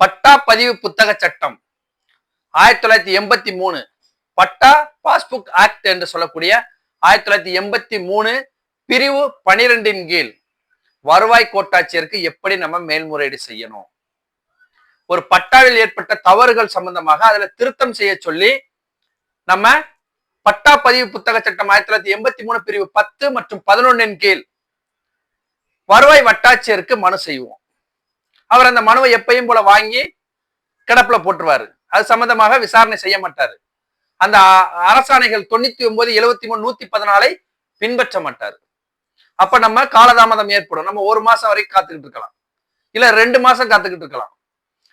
பட்டா பதிவு புத்தக சட்டம். ஆயிரத்தி தொள்ளாயிரத்தி எண்பத்தி மூணு பட்டா பாஸ்புக் ஆக்ட் என்று சொல்லக்கூடிய ஆயிரத்தி தொள்ளாயிரத்தி எண்பத்தி மூணு பிரிவு பனிரெண்டின் கீழ் வருவாய் கோட்டாட்சியருக்கு எப்படி நம்ம மேல்முறையீடு செய்யணும்? ஒரு பட்டாவில் ஏற்பட்ட தவறுகள் சம்பந்தமாக அதுல திருத்தம் செய்ய சொல்லி நம்ம பட்டா பதிவு புத்தக சட்டம் ஆயிரத்தி தொள்ளாயிரத்தி எண்பத்தி மூணு பிரிவு பத்து மற்றும் பதினொன்னின் கீழ் வருவாய் வட்டாட்சியருக்கு மனு செய்வோம். அவர் அந்த மனுவை எப்பையும் போல வாங்கி கிடப்புல போட்டுருவாரு. அது சம்பந்தமாக விசாரணை செய்ய மாட்டாரு. அந்த அரசாணைகள் தொண்ணூத்தி ஒன்பது எழுவத்தி மூணு நூத்தி பதினாலை பின்பற்ற மாட்டாரு. அப்ப நம்ம காலதாமதம் ஏற்படும். நம்ம ஒரு மாசம் வரைக்கும் காத்துக்கிட்டு இருக்கலாம். இல்ல ரெண்டு மாசம் காத்துக்கிட்டு இருக்கலாம்.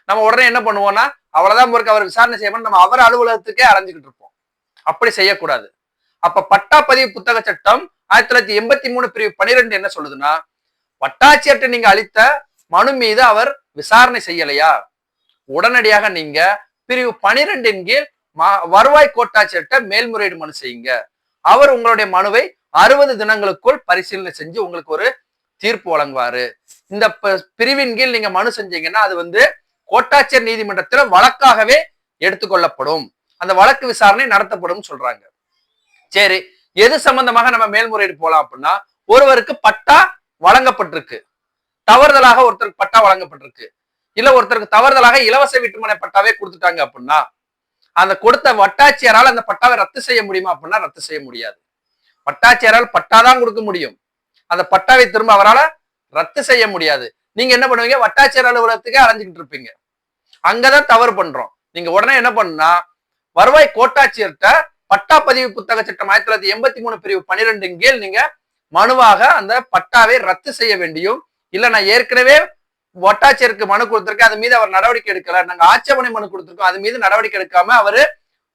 நம்ம உடனே என்ன பண்ணுவோம்னா அவ்வளவுதான் பொறுக்க அவர் விசாரணை செய்யணும் நம்ம அவர் அலுவலகத்துக்கே அரைஞ்சுக்கிட்டு இருப்போம். அப்படி செய்யக்கூடாது. அப்ப பட்டா பதிவு புத்தக சட்டம் ஆயிரத்தி தொள்ளாயிரத்தி எண்பத்தி மூணு பிரிவு பனிரெண்டு என்ன சொல்லுதுன்னா பட்டாட்சியர்கிட்ட நீங்க அளித்த மனு மீது அவர் விசாரணை செய்யலையா? உடனடியாக நீங்க பிரிவு பனிரெண்டின் கீழ் வருவாய் கோட்டாட்சியர்கிட்ட மேல்முறையீடு மனு செய்யுங்க. அவர் உங்களுடைய மனுவை அறுபது தினங்களுக்குள் பரிசீலனை செஞ்சு உங்களுக்கு ஒரு தீர்ப்பு வழங்குவாரு. இந்த பிரிவின் கீழ் நீங்க மனு செஞ்சீங்கன்னா அது வந்து கோட்டாட்சியர் நீதிமன்றத்துல வழக்காகவே எடுத்துக்கொள்ளப்படும். அந்த வழக்கு விசாரணை நடத்தப்படும் சொல்றாங்க. சரி எது சம்பந்தமாக நம்ம மேல்முறையீடு போலாம் அப்படின்னா ஒருவருக்கு பட்டா வழங்கப்பட்டிருக்கு. தவறுதலாக ஒருத்தருக்கு பட்டா வழங்கப்பட்டிருக்கு. இல்ல ஒருத்தருக்கு தவறுதலாக இலவச வீட்டுமனை பட்டாவே கொடுத்துட்டாங்க அப்படின்னா அந்த கொடுத்த வட்டாட்சியரால் அந்த பட்டாவை ரத்து செய்ய முடியுமா அப்படின்னா ரத்து செய்ய முடியாது. வட்டாட்சியரால் பட்டா தான் கொடுக்க முடியும். அந்த பட்டாவை திரும்ப அவரால் ரத்து செய்ய முடியாது. நீங்க என்ன பண்ணுவீங்க? வட்டாட்சியர் அலுவலகத்துக்கே அலைஞ்சுக்கிட்டு இருப்பீங்க. அங்கதான் தவறு பண்றோம். நீங்க உடனே என்ன பண்ணுனா வருவாய் கோட்டாட்சியர்கிட்ட பட்டா பதிவு புத்தக சட்டம் ஆயிரத்தி தொள்ளாயிரத்தி எண்பத்தி மூணு பிரிவு பன்னிரெண்டு கீழ் நீங்க மனுவாக அந்த பட்டாவை ரத்து செய்ய வேண்டியும் இல்ல நான் ஏற்கனவே வட்டாட்சியருக்கு மனு கொடுத்திருக்கேன். அது மீது அவர் நடவடிக்கை எடுக்கல. நாங்க ஆட்சேபனை மனு கொடுத்திருக்கோம். அது மீது நடவடிக்கை எடுக்காம அவரு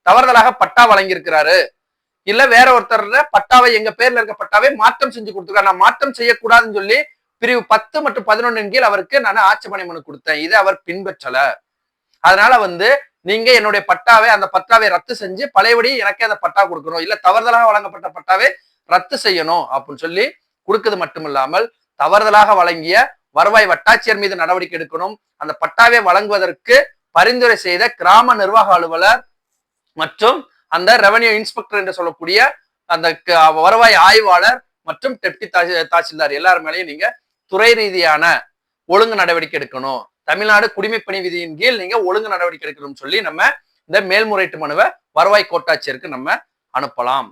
தவறுதலாக பட்டா வழங்கியிருக்கிறாரு. இல்ல வேற ஒருத்தர்ல பட்டாவை எங்க பேர்ல இருக்க பட்டாவை மாற்றம் செஞ்சு கொடுத்துருக்காரு. நான் மாற்றம் செய்யக்கூடாதுன்னு சொல்லி பிரிவு பத்து மற்றும் பதினொன்றின் கீழ் அவருக்கு நான் ஆட்சேபனை மனு கொடுத்தேன். இதை அவர் பின்பற்றல. அதனால வந்து நீங்க என்னுடைய பட்டாவை அந்த பட்டாவை ரத்து செஞ்சு பழையபடி எனக்கே அந்த பட்டா கொடுக்கணும். இல்ல தவறுதலாக வழங்கப்பட்ட பட்டாவை ரத்து செய்யணும் அப்படின்னு சொல்லி கொடுக்கிறது மட்டுமில்லாமல் தவறுதலாக வழங்கிய வருவாய் வட்டாட்சியர் மீது நடவடிக்கை எடுக்கணும். அந்த பட்டாவை வழங்குவதற்கு பரிந்துரை செய்த கிராம நிர்வாக அலுவலர் மற்றும் அந்த ரெவன்யூ இன்ஸ்பெக்டர் என்று சொல்லக்கூடிய அந்த க- வருவாய் ஆய்வாளர் மற்றும் டெப்டி தாசி- தாசில்தார் எல்லார் மேலேயும் நீங்க துறை ரீதியான ஒழுங்கு நடவடிக்கை எடுக்கணும். தமிழ்நாடு குடிமைப்பணி விதியின் கீழ் நீங்க ஒழுங்கு நடவடிக்கை எடுக்கணும்னு சொல்லி நம்ம இந்த மேல்முறையீட்டு மனுவை வருவாய் கோட்டாட்சியருக்கு நம்ம அனுப்பலாம்.